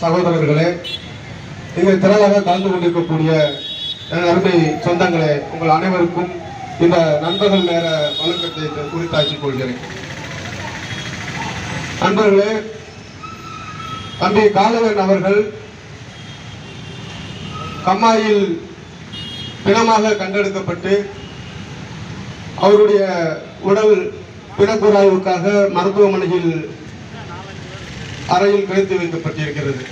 சகோதரர்களே இங்கு திரளாக கலந்து கொண்டிருக்கக்கூடிய அருமை சொந்தங்களே உங்கள் அனைவருக்கும் இந்த நண்பர்கள் நேர வழக்கத்தை குறித்தாக்கிக் கொள்கிறேன். நண்பர்களே தம்பி காலவன் அவர்கள் கம்மாயில் பிணமாக கண்டெடுக்கப்பட்டு அவருடைய உடல் பிணக்குறாய்வுக்காக மருத்துவமனையில் அறையில் கிடத்தி வைக்கப்பட்டிருக்கிறது.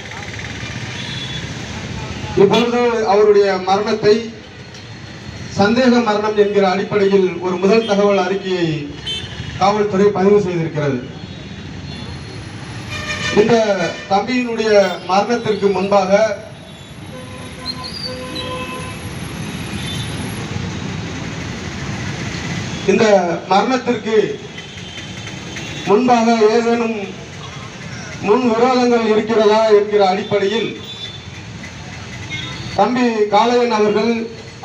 இப்பொழுது அவருடைய மரணத்தை சந்தேக மரணம் என்கிற அடிப்படையில் ஒரு முதல் தகவல் அறிக்கையை காவல்துறை பதிவு செய்திருக்கிறது. இந்த தம்பியினுடைய மரணத்திற்கு முன்பாக இந்த மரணத்திற்கு முன்பாக ஏதேனும் முன் விரோதங்கள் இருக்கிறதா என்கிற அடிப்படையில் தம்பி காளையன் அவர்கள்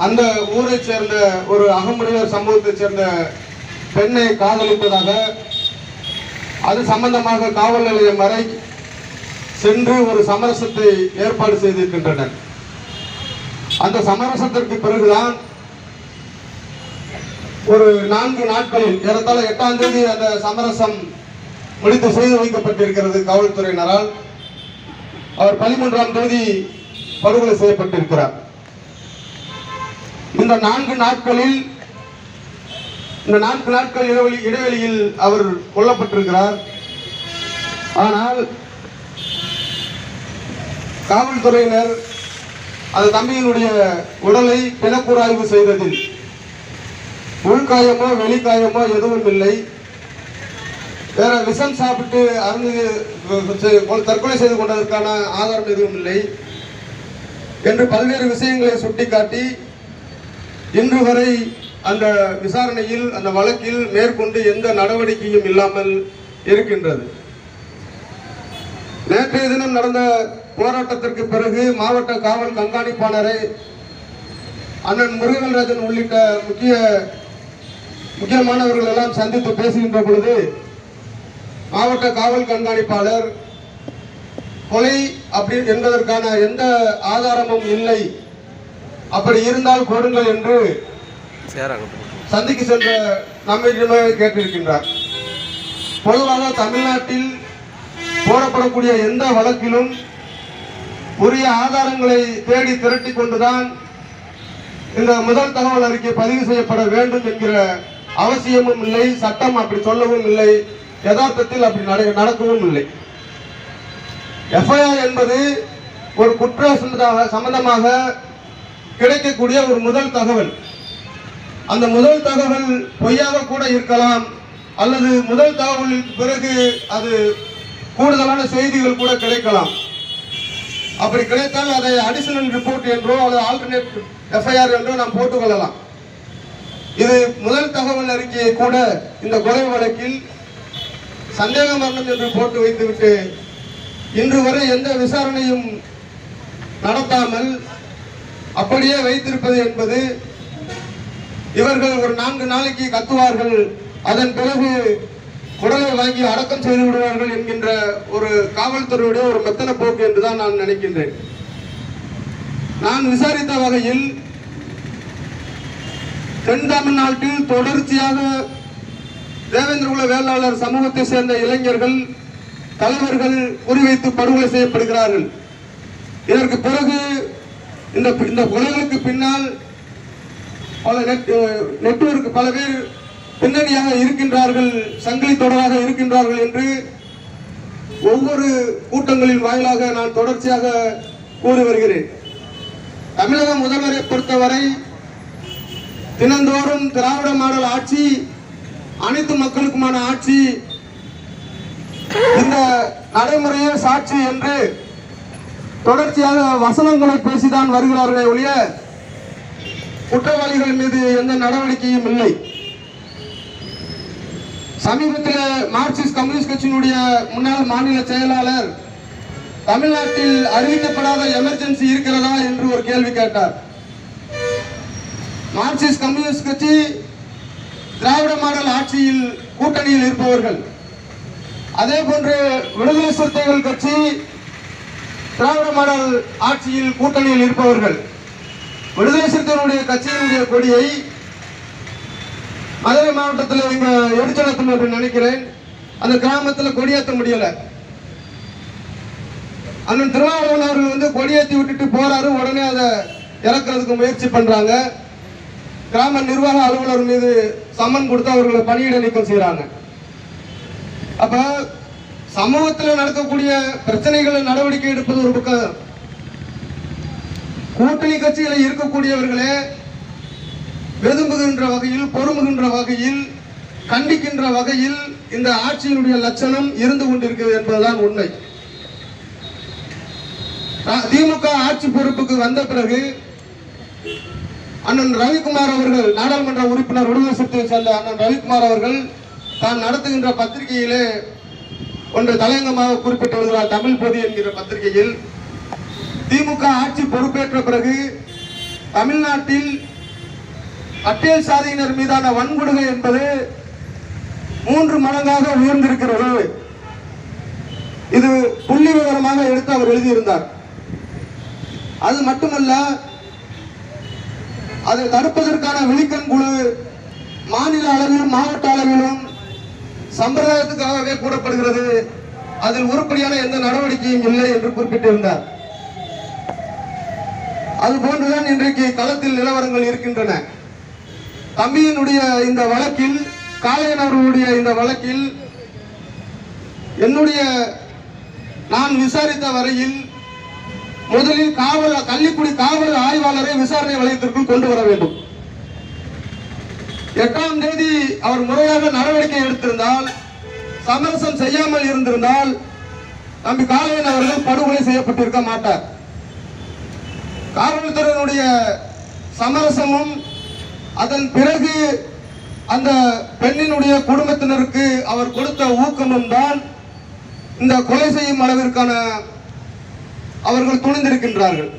அந்த ஊரைச் சேர்ந்த ஒரு அகமுடையர் சமூகத்தைச் சேர்ந்த பெண்ணை காதலிப்பதாக அது சம்பந்தமாக காவல் நிலையம் வரை சென்று ஒரு சமரசத்தை ஏற்பாடு செய்திருக்கின்றனர். அந்த சமரசத்திற்கு பிறகுதான் ஒரு நான்கு நாட்களில் ஏறத்தாழ எட்டாம் தேதி அந்த சமரசம் முடித்து செய்து வைக்கப்பட்டிருக்கிறது காவல்துறையினரால் அவர் பதிமூன்றாம் தேதி படுகொலை செய்யப்பட்டிருக்கிறார். இந்த நான்கு நாட்களில் இந்த நான்கு நாட்கள் இடைவெளி இடைவெளியில் அவர் கொல்லப்பட்டிருக்கிறார். ஆனால் காவல்துறையினர் அந்த தம்பியினுடைய உடலை பிணக்கூராய்வு செய்ததில் உள்காயமோ வெளிக்காயமோ எதுவும் இல்லை வேற விஷம் சாப்பிட்டு அருந்து தற்கொலை செய்து கொண்டதற்கான ஆதாரம் எதுவும் இல்லை. என்று பல்வேறு விஷயங்களை சுட்டிக்காட்டி இன்று வரை அந்த விசாரணையில் அந்த வழக்கில் மேற்கொண்டு எந்த நடவடிக்கையும் இல்லாமல் இருக்கின்றது. நேற்றைய தினம் நடந்த போராட்டத்திற்கு பிறகு மாவட்ட காவல் கண்காணிப்பாளரை அண்ணன் முருகன்ராஜன் உள்ளிட்ட முக்கிய முக்கியமானவர்கள் எல்லாம் சந்தித்து பேசுகின்ற பொழுது மாவட்ட காவல் கண்காணிப்பாளர் கொலை அப்படி என்பதற்கான எந்த ஆதாரமும் இல்லை. அப்படி இருந்தால் கொடுங்கள் என்று சந்திக்கு சென்ற நம்மிடமே கேட்டிருக்கின்றார். பொதுவாக தமிழ்நாட்டில் போடப்படக்கூடிய எந்த வழக்கிலும் உரிய ஆதாரங்களை தேடி திரட்டி கொண்டுதான் இந்த முதல் தகவல் அறிக்கை பதிவு செய்யப்பட வேண்டும் என்கிற அவசியமும் இல்லை சட்டம் அப்படி சொல்லவும் இல்லை. யதார்த்தத்தில் அப்படி நட- நடக்கவும் இல்லை. எஃப்ஐஆர் என்பது ஒரு குற்ற சம்பந்தமாக- கிடைக்கக்கூடிய ஒரு முதல் தகவல். அந்த முதல் தகவல் பொய்யாக கூட இருக்கலாம் அல்லது முதல் தகவலுக்கு பிறகு அது கூடுதலான செய்திகள் கூட கிடைக்கலாம். அப்படி கிடைத்தால் அதை அடிஷனல் ரிப்போர்ட் என்றோ அல்லது ஆல்டர்னேட் எஃப்ஐஆர் என்றோ நாம் போட்டுக்கொள்ளலாம் இது முதல் தகவல் அறிக்கையை கூட இந்த கொலை வழக்கில் சந்தேக மரணம் என்று போட்டு வைத்துவிட்டு இன்று வரை எந்த விசாரணையும் நடத்தாமல் அப்படியே வைத்திருப்பது என்பது இவர்கள் ஒரு நான்கு நாளைக்கு கத்துவார்கள். அதன் பிறகு குடலை வாங்கி அடக்கம் செய்து விடுவார்கள் என்கின்ற ஒரு காவல்துறையுடைய ஒரு மெத்தன போக்கு என்றுதான் நான் நினைக்கின்றேன். நான் விசாரித்த வகையில் தென் தமிழ்நாட்டில் தொடர்ச்சியாக தேவேந்திரகுல வேளாளர் சமூகத்தை சேர்ந்த இளைஞர்கள் தலைவர்கள் குறிவைத்து படுகொலை செய்யப்படுகிறார்கள். இதற்கு பிறகு இந்த இந்த கொலைகளுக்கு பின்னால் பல நெட் நெட்வொர்க் பல பேர் பின்னணியாக இருக்கின்றார்கள் சங்கிலி தொடராக இருக்கின்றார்கள் என்று ஒவ்வொரு கூட்டங்களின் வாயிலாக நான் தொடர்ச்சியாக கூறி வருகிறேன். தமிழக முதல்வரை பொறுத்தவரை தினந்தோறும் திராவிட மாடல் ஆட்சி அனைத்து மக்களுக்குமான ஆட்சி இந்த நடைமுறையே சாட்சி என்று தொடர்ச்சியாக வசனங்களை பேசிதான் வருகிறார்களே ஒழிய குற்றவாளிகள் மீது எந்த நடவடிக்கையும் இல்லை. சமீபத்தில் மார்க்சிஸ்ட் கம்யூனிஸ்ட் கட்சியினுடைய முன்னாள் மாநில செயலாளர் தமிழ்நாட்டில் அறிவிக்கப்படாத எமர்ஜென்சி இருக்கிறதா என்று ஒரு கேள்வி கேட்டார். மார்க்சிஸ்ட் கம்யூனிஸ்ட் கட்சி திராவிட மாடல் ஆட்சியில் கூட்டணியில் இருப்பவர்கள். அதே போன்று விடுதலை சிறுத்தைகள் கட்சி திராவிட மாடல் ஆட்சியில் கூட்டணியில் இருப்பவர்கள். விடுதலை சிறுத்தைகளுடைய கட்சியினுடைய கொடியை மதுரை மாவட்டத்தில் இங்க எடுத்துடத்தம் என்று நினைக்கிறேன். அந்த கிராமத்தில் கொடியேற்ற முடியல. அண்ணன் திருமாவளவன் அவர்கள் வந்து கொடியேற்றி விட்டுட்டு போறாரு. உடனே அதை இறக்குறதுக்கு முயற்சி பண்றாங்க. கிராம நிர்வாக அலுவலர் மீது சம்மன் கொடுத்து அவர்களை பணியிட நீக்கம் செய்யறாங்க அப்ப சமூகத்தில் நடக்கக்கூடிய பிரச்சனைகளை நடவடிக்கை எடுப்பது ஒரு பக்கம். கூட்டணி கட்சியில இருக்கக்கூடியவர்களே வெதும்புகின்ற வகையில் பொறுமுகின்ற வகையில் கண்டிக்கின்ற வகையில் இந்த ஆட்சியினுடைய லட்சணம் இருந்து கொண்டிருக்கிறது என்பதுதான் உண்மை. திமுக ஆட்சி பொறுப்புக்கு வந்த பிறகு அண்ணன் ரவிக்குமார் அவர்கள் நாடாளுமன்ற உறுப்பினர் விடுதலை சிறுத்தையை செல்ல அண்ணன் ரவிக்குமார் அவர்கள் தான் நடத்துகின்ற பத்திரிகையிலே ஒன்று தலையங்கமாக குறிப்பிட்டு வருகிறார் தமிழ் பொதி என்கிற பத்திரிகையில். திமுக ஆட்சி பொறுப்பேற்ற பிறகு தமிழ்நாட்டில் பட்டியல் சாதியினர் மீதான வன்கொடுமை என்பது மூன்று மடங்காக உயர்ந்திருக்கிறது. இது புள்ளி விவரமாக எடுத்து அவர் எழுதியிருந்தார். அது மட்டுமல்ல அதை தடுப்பதற்கான விழிக்கண் குழு மாநில அளவிலும் மாவட்ட அளவிலும் சம்பிரதாயத்துக்காகவே கூடப்படுகிறது அதில் உருப்படியான எந்த நடவடிக்கையும் இல்லை என்று குறிப்பிட்டிருந்தார். அது போன்றுதான் இன்றைக்கு களத்தில் நிலவரங்கள் இருக்கின்றன. தம்பியினுடைய இந்த வழக்கில் காளையன் அவர்களுடைய இந்த வழக்கில் என்னுடைய நான் விசாரித்த வரையில் முதலில் காவல் கள்ளிக்குடி காவல் ஆய்வாளரை விசாரணை வளையத்திற்குள் கொண்டு வர வேண்டும். எட்டாம் தேதி அவர் முறையாக நடவடிக்கை எடுத்திருந்தால் சமரசம் செய்யாமல் இருந்திருந்தால் நம்பி காலையன் அவர்கள் படுகொலை செய்யப்பட்டிருக்க மாட்டார். காவல்துறையினுடைய சமரசமும் அதன் பிறகு அந்த பெண்ணினுடைய குடும்பத்தினருக்கு அவர் கொடுத்த ஊக்கமும் தான் இந்த கொலை செய்யும் அளவிற்கான அவர்கள் துணிந்திருக்கின்றார்கள்.